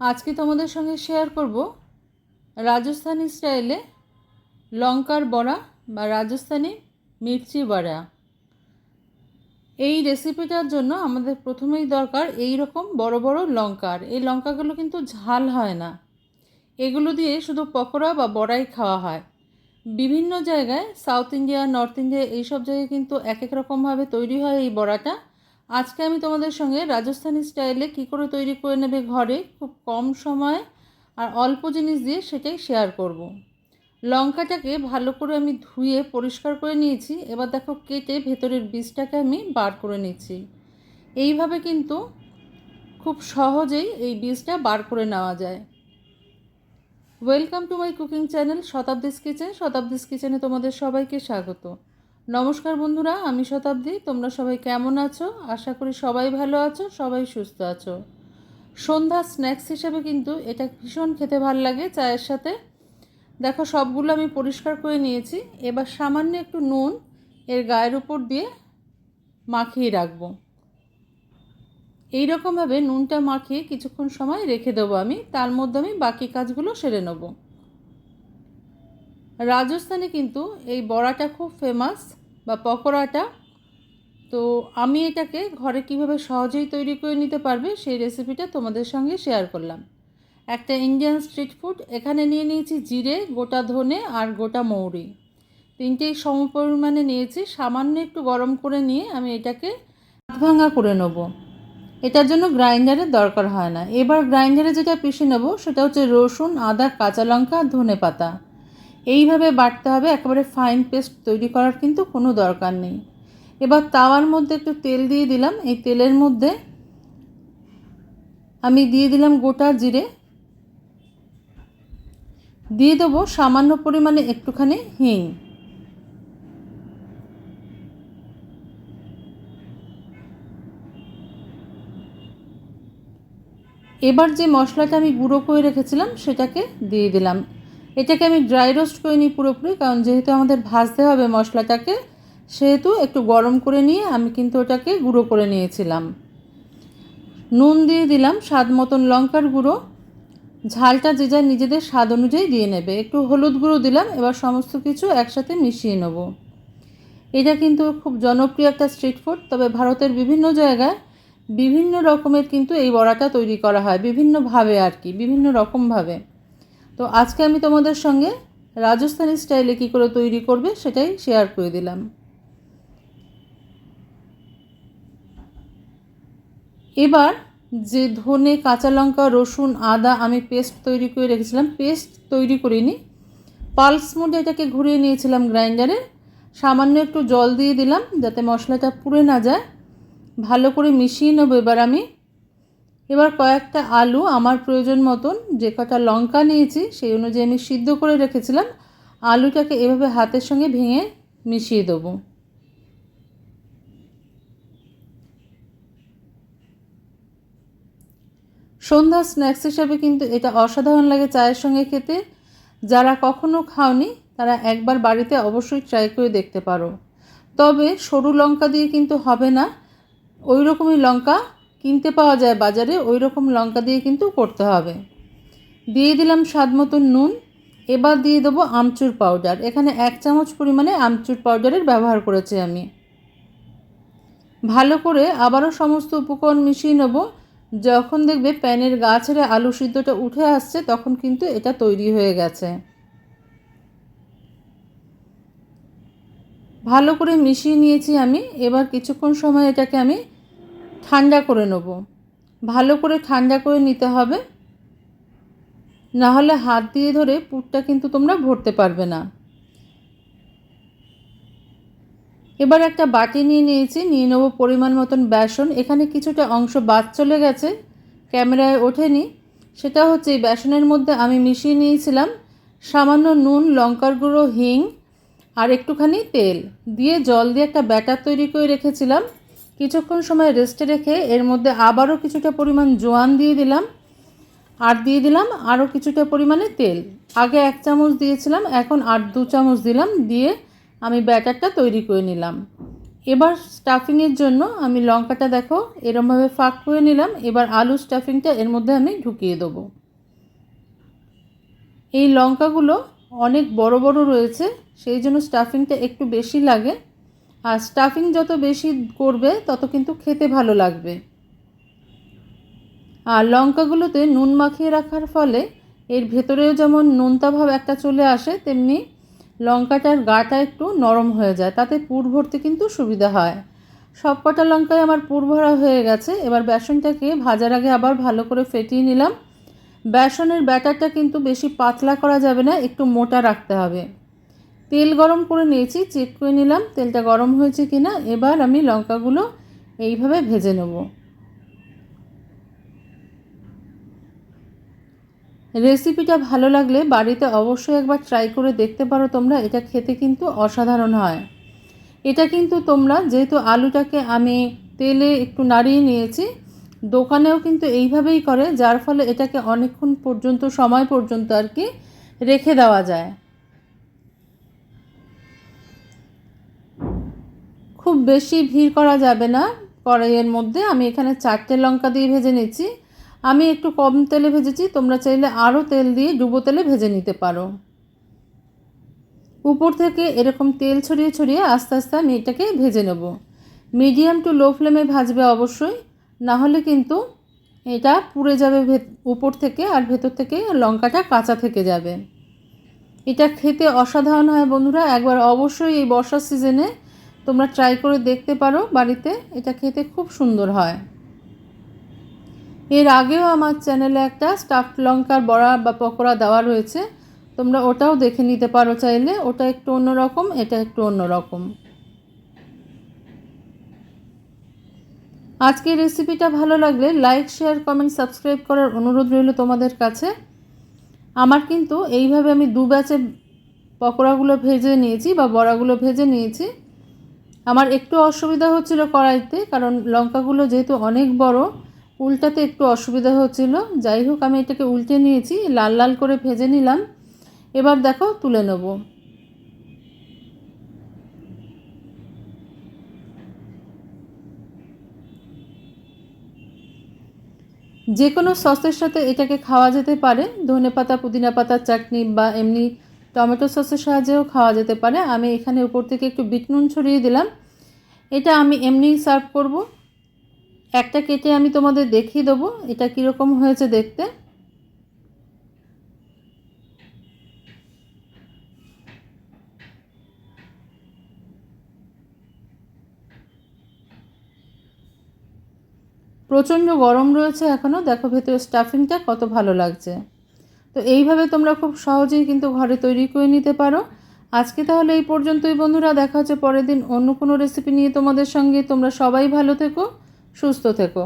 আজকে তোমাদের সঙ্গে শেয়ার করব রাজস্থানি স্টাইলে লঙ্কার বড়া বা রাজস্থানি মির্চি বড়া। এই রেসিপিটার জন্য আমাদের প্রথমেই দরকার এই রকম বড় বড় লঙ্কার এই লঙ্কাগুলো কিন্তু ঝাল হয় না। এগুলো দিয়ে শুধু পকোড়া বা বড়াই খাওয়া হয়। বিভিন্ন জায়গায় সাউথ ইন্ডিয়া নর্থ ইন্ডিয়া এইসব জায়গায় কিন্তু এক এক রকমভাবে তৈরি হয় এই বড়াটা। আজকে আমি তোমাদের সঙ্গে রাজস্থানি স্টাইলে কী করে তৈরি করে নেবে ঘরে, খুব কম সময়ে আর অল্প জিনিস দিয়ে সেটাই শেয়ার করব। লঙ্কাটাকে ভালো করে আমি ধুয়ে পরিষ্কার করে নিয়েছি। এবার দেখো কেটে ভেতরের বীজটাকে আমি বার করে নিচ্ছি। এইভাবে কিন্তু খুব সহজেই এই বীজটা বার করে নেওয়া যায়। Welcome to my cooking channel, Shatabdi's kitchen. Shatabdi's কিচেনে তোমাদের সবাইকে স্বাগত। নমস্কার বন্ধুরা, আমি শতাব্দী। তোমরা সবাই কেমন আছো? আশা করি সবাই ভালো আছো, সবাই সুস্থ আছো। সন্ধ্যা স্ন্যাক্স হিসেবে কিন্তু এটা ভীষণ খেতে ভালো লাগে চায়ের সাথে। দেখো, সবগুলো আমি পরিষ্কার করে নিয়েছি। এবার সামান্য একটু নুন এর গায়ের উপর দিয়ে মাখিয়ে রাখব। এই রকমভাবে নুনটা মাখিয়ে কিছুক্ষণ সময় রেখে দেবো আমি। তার মধ্যে আমি বাকি কাজগুলো সেরে নেব। রাজস্থানে কিন্তু এই বড়াটা খুব ফেমাস বা পকোড়াটা, তো আমি এটাকে ঘরে কীভাবে সহজেই তৈরি করে নিতে পারবে সেই রেসিপিটা তোমাদের সঙ্গে শেয়ার করলাম। একটা ইন্ডিয়ান স্ট্রিট ফুড এখানে নিয়ে নিয়েছি জিরে, গোটা ধনে আর গোটা মৌরি। তিনটেই সম পরিমাণে নিয়েছি, সামান্য একটু গরম করে নিয়ে আমি এটাকে ভাঙা করে নেব। এটার জন্য গ্রাইন্ডারের দরকার হয় না। এবার গ্রাইন্ডারে যেটা পিষে নেব, সেটা হচ্ছে রসুন, আদা, কাঁচা লঙ্কা, ধনে পাতা। এইভাবে বাটতে হবে, একেবারে ফাইন পেস্ট তৈরি করার কিন্তু কোনো দরকার নেই। এবার তাওয়ার মধ্যে একটু তেল দিয়ে দিলাম, এই তেলের মধ্যে আমি দিয়ে দিলাম গোটা জিরে। দিয়ে দেবো সামান্য পরিমাণে একটুখানি হিং। এবার যে মশলাটা আমি গুঁড়ো করে রেখেছিলাম, সেটাকে দিয়ে দিলাম। এটাকে আমি ড্রাই রোস্ট করে নিই পুরোপুরি, কারণ যেহেতু আমাদের ভাজতে হবে মশলাটাকে, সেহেতু একটু গরম করে নিয়ে আমি কিন্তু ওটাকে গুঁড়ো করে নিয়েছিলাম। নুন দিয়ে দিলাম স্বাদ মতন লঙ্কার গুঁড়ো। ঝালটা যে যার নিজেদের স্বাদ অনুযায়ী দিয়ে নেবে। একটু হলুদ গুঁড়ো দিলাম, এবার সমস্ত কিছু একসাথে মিশিয়ে নেব। এটা কিন্তু খুব জনপ্রিয় একটা স্ট্রিট ফুড তবে ভারতের বিভিন্ন জায়গায় বিভিন্ন রকমের কিন্তু এই বড়াটা তৈরি করা হয়, বিভিন্নভাবে আর কি বিভিন্ন রকমভাবে তো আজকে আমি তোমাদের সঙ্গে রাজস্থানি স্টাইলে কী করে তৈরি করবে সেটাই শেয়ার করে দিলাম। এবার যে ধনে, কাঁচা লঙ্কা, রসুন, আদা আমি পেস্ট তৈরি করে রেখেছিলাম পেস্ট তৈরি করিনি। পালস মোডে এটাকে ঘুরিয়ে নিয়েছিলাম গ্রাইন্ডারে সামান্য একটু জল দিয়ে দিলাম যাতে মশলাটা পুড়ে না যায়। ভালো করে মিশিয়ে নেব এবার আমি। এবার কয়েকটা আলু আমার প্রয়োজন মতন, যে কটা লঙ্কা নিয়েছি সেই অনুযায়ী আমি সিদ্ধ করে রেখেছিলাম। আলুটাকে এভাবে হাতের সঙ্গে ভেঙে মিশিয়ে দেবো। সন্ধ্যা স্ন্যাক্স হিসাবে কিন্তু এটা অসাধারণ লাগে চায়ের সঙ্গে খেতে। যারা কখনো খাওনি, তারা একবার বাড়িতে অবশ্যই ট্রাই করে দেখতে পারো। তবে সরু লঙ্কা দিয়ে কিন্তু হবে না। ওই রকমই লঙ্কা কিনতে পাওয়া যায় বাজারে ওই রকম লঙ্কা দিয়ে কিন্তু করতে হবে। দিয়ে দিলাম স্বাদ মতন নুন, এবার দিয়ে দেবো আমচুর পাউডার এখানে এক চামচ পরিমাণে আমচুর পাউডারের ব্যবহার করেছি আমি। ভালো করে আবারও সমস্ত উপকরণ মিশিয়ে নেব। যখন দেখবে প্যানের গা ছেড়ে আলু সিদ্ধটা উঠে আসছে, তখন কিন্তু এটা তৈরি হয়ে গেছে। ভালো করে মিশিয়ে নিয়েছি আমি। এবার কিছুক্ষণ সময় এটাকে আমি ঠান্ডা করে নেব। ভালো করে ঠান্ডা করে নিতে হবে। নাহলে হাত দিয়ে ধরে পুরটা কিন্তু তোমরা ভরতে পারবে না। এবার একটা বাটি নিয়ে নিয়েছি, নিয়ে নেব পরিমাণ মতন বেসন। এখানে কিছুটা অংশ বাদ চলে গেছে, ক্যামেরায় ওঠেনি। সেটা হচ্ছে এই বেসনের মধ্যে আমি মিশিয়ে নিয়েছিলাম সামান্য নুন, লঙ্কার গুঁড়ো, হিং আর একটুখানি তেল। দিয়ে জল দিয়ে একটা ব্যাটার তৈরি করে রেখেছিলাম। কিছুক্ষণ সময় রেস্টে রেখে এর মধ্যে আবারও কিছুটা পরিমাণ জোয়ান দিয়ে দিলাম। আর দিয়ে দিলাম আরও কিছুটা পরিমাণে তেল। আগে এক চামচ দিয়েছিলাম, এখন আর দু চামচ দিলাম, দিয়ে আমি ব্যাটারটা তৈরি করে নিলাম। এবার স্টাফিংয়ের জন্য আমি লঙ্কাটা দেখো, এরমভাবে ফাঁক করে নিলাম। এবার আলু স্টাফিংটা এর মধ্যে আমি ঢুকিয়ে দেবো। এই লঙ্কাগুলো অনেক বড় বড় রয়েছে, সেই জন্য স্টাফিংটা একটু বেশি লাগে। আর স্টাফিং যত বেশি করবে, তত কিন্তু খেতে ভালো লাগবে। আর লঙ্কাগুলোতে নুন মাখিয়ে রাখার ফলে এর ভেতরেও যেমন নোনতা ভাব একটা চলে আসে, তেমনি লঙ্কাটার গাটা একটু নরম হয়ে যায়, তাতে পুর ভরতে কিন্তু সুবিধা হয়। সব কটা লঙ্কায় আমার পুর ভরা হয়ে গেছে, এবার বেসনটাকে ভাজার আগে আবার ভালো করে ফেটিয়ে নিলাম। বেসনের ব্যাটারটা কিন্তু বেশি পাতলা করা যাবে না, একটু মোটা রাখতে হবে। তেল গরম করে নিয়েছি চেক করে নিলাম, তেলটা গরম হয়েছে কি না এবার আমি লঙ্কাগুলো এইভাবে ভেজে নেব। রেসিপিটা ভালো লাগলে বাড়িতে অবশ্যই একবার ট্রাই করে দেখতে পারো তোমরা, এটা খেতে কিন্তু অসাধারণ হয়। এটা কিন্তু তোমরা, যেহেতু আলুটাকে আমি তেলে একটু নাড়িয়ে নিয়েছি, দোকানেও কিন্তু এইভাবেই করে, যার ফলে এটাকে অনেকক্ষণ পর্যন্ত, সময় পর্যন্ত আর কি রেখে দেওয়া যায়। খুব বেশি ভিড় করা যাবে না। কড়াইয়ের মধ্যে আমি এখানে চারটে লঙ্কা দিয়ে ভেজে নিচ্ছি। আমি একটু কম তেলে ভেজেছি, তোমরা চাইলে আরও তেল দিয়ে ডুবো তেলে ভেজে নিতে পারো। উপর থেকে এরকম তেল ছড়িয়ে ছড়িয়ে আস্তে আস্তে আমি এটাকে ভেজে নেব। মিডিয়াম টু লো ফ্লেমে ভাজবে অবশ্যই, না হলে কিন্তু এটা পুড়ে যাবে উপর থেকে আর ভেতর থেকে লঙ্কাটা কাঁচা থেকে যাবে। এটা খেতে অসাধারণ হয় বন্ধুরা, একবার অবশ্যই এই বর্ষার সিজনে তোমরা ট্রাই করে দেখতে পারো বাড়িতে, এটা খেতে খুব সুন্দর হয়। এর আগেও আমার চ্যানেলে একটা স্টাফড লঙ্কার বড়া বা পকোড়া দেওয়া রয়েছে, তোমরা ওটাও দেখে নিতে পারো চাইলে, ওটা একটু অন্যরকম, এটা একটু অন্যরকম। আজকের রেসিপিটা ভালো লাগলে লাইক শেয়ার কমেন্ট সাবস্ক্রাইব করার অনুরোধ রইল তোমাদের কাছে। আমার কিন্তু এইভাবে আমি দু ব্যাচে পকোড়াগুলো ভেজে নিয়েছি বা বড়াগুলো ভেজে নিয়েছি। আমার একটু অসুবিধা হচ্ছিল কড়াইতে, কারণ লঙ্কাগুলো যেহেতু অনেক বড়, উল্টাতে একটু অসুবিধা হচ্ছিল। যাই হোক, আমি এটাকে উল্টে নিয়েছি, লাল লাল করে ভেজে নিলাম। এবার দেখো, তুলে নেব। যে কোনো সসের সাথে এটাকে খাওয়া যেতে পারে। ধনে পাতা পুদিনা পাতার চাটনি বা এমনি টমেটো সসের সাহায্যেও খাওয়া যেতে পারে। আমি এখানে উপর থেকে একটু বিট নুন ছড়িয়ে দিলাম। এটা আমি এমনিই সার্ভ করব। একটা কেটে আমি তোমাদের দেখিয়ে দেবো এটা কীরকম হয়েছে দেখতে। প্রচণ্ড গরম রয়েছে এখনও দেখো ভেতরে স্টাফিংটা কত ভালো লাগছে। তো এইভাবে তোমরা খুব সহজেই কিন্তু ঘরে তৈরি করে নিতে পারো। আজকে তাহলে এই পর্যন্তই বন্ধুরা, দেখা হচ্ছে পরের দিন অন্য কোনো রেসিপি নিয়ে তোমাদের সঙ্গে। তোমরা সবাই ভালো থেকো, সুস্থ থেকো।